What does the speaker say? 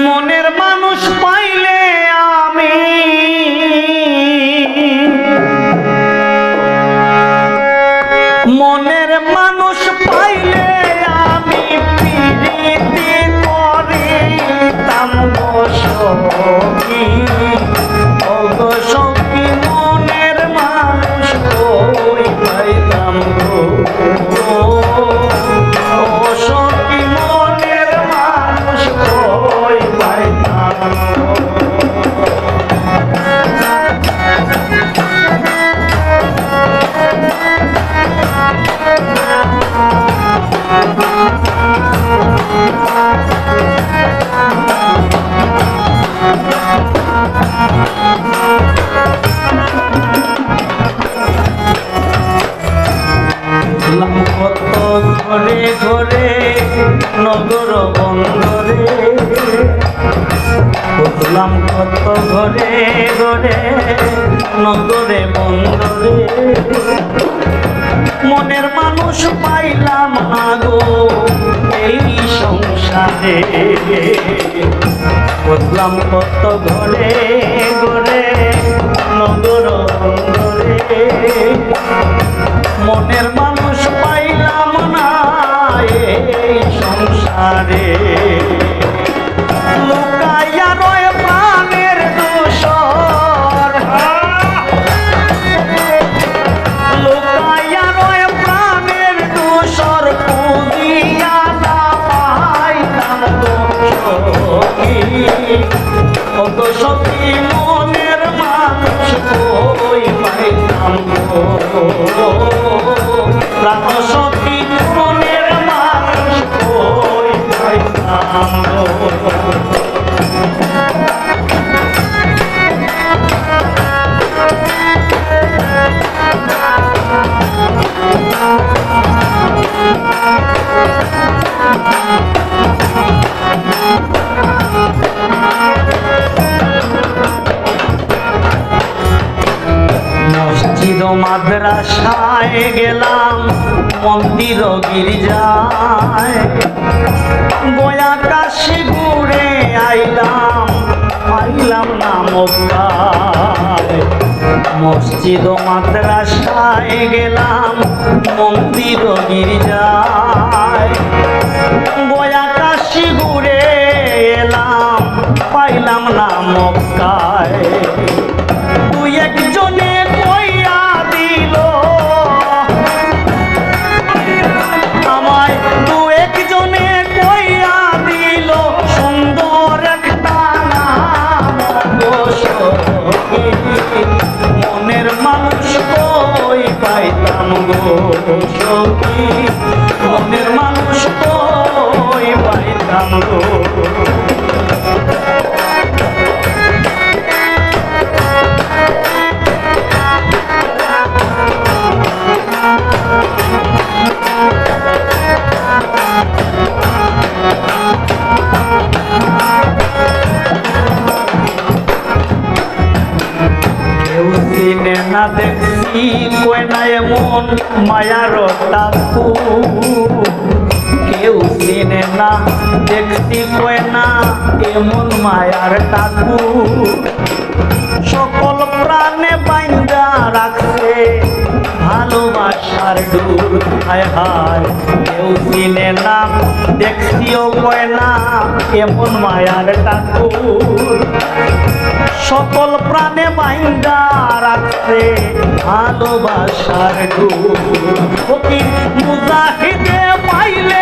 মনের মানুষ পাইলে আমি। মনের মানুষ পাইলে আমি পিড়িতে করিতাম বসকি বুঝলাম কত ঘরে ঘরে, নগরে বন্দরে মনের মানুষ পাইলাম না গো এই সংসারে। বুঝলাম কত ঘরে ঘরে, নগর বন্দরে মনের মানুষ পাইলাম না এই সংসারে। কত সত্যি মনের মানুষ কই পাইতাম প্রাণ সত্যি মনের মানুষ কই পাইতাম মাদ্রাসায় গেলাম, মন্দির গির্জায়। গয়া কাশি ঘুরে আইলাম পাইলাম না মসজিদ মাদ্রাসায় গেলাম, মন্দির গির্জায়। গয়া কাশি ঘুরে এলাম, পাইলাম না মক্কায়। পাইতাম গো সখী মনের মানুষ কই পাইতাম গো? কেউ চিনে দেখছি কয় না এমন মায়ার টাকু কেউ চিনে না দেখছি কয় না এমন মায়ার টাকু সকল প্রাণে বাইন্দা রাখছে ভালোবাসার ডুর হায়, কেউ চিনে না দেখছিও কয় না মায়ার ঠাকুর। সকল প্রাণে বাইন্দা রাখছে ভালোবাসার ফকির মুজাহিদে পাইলে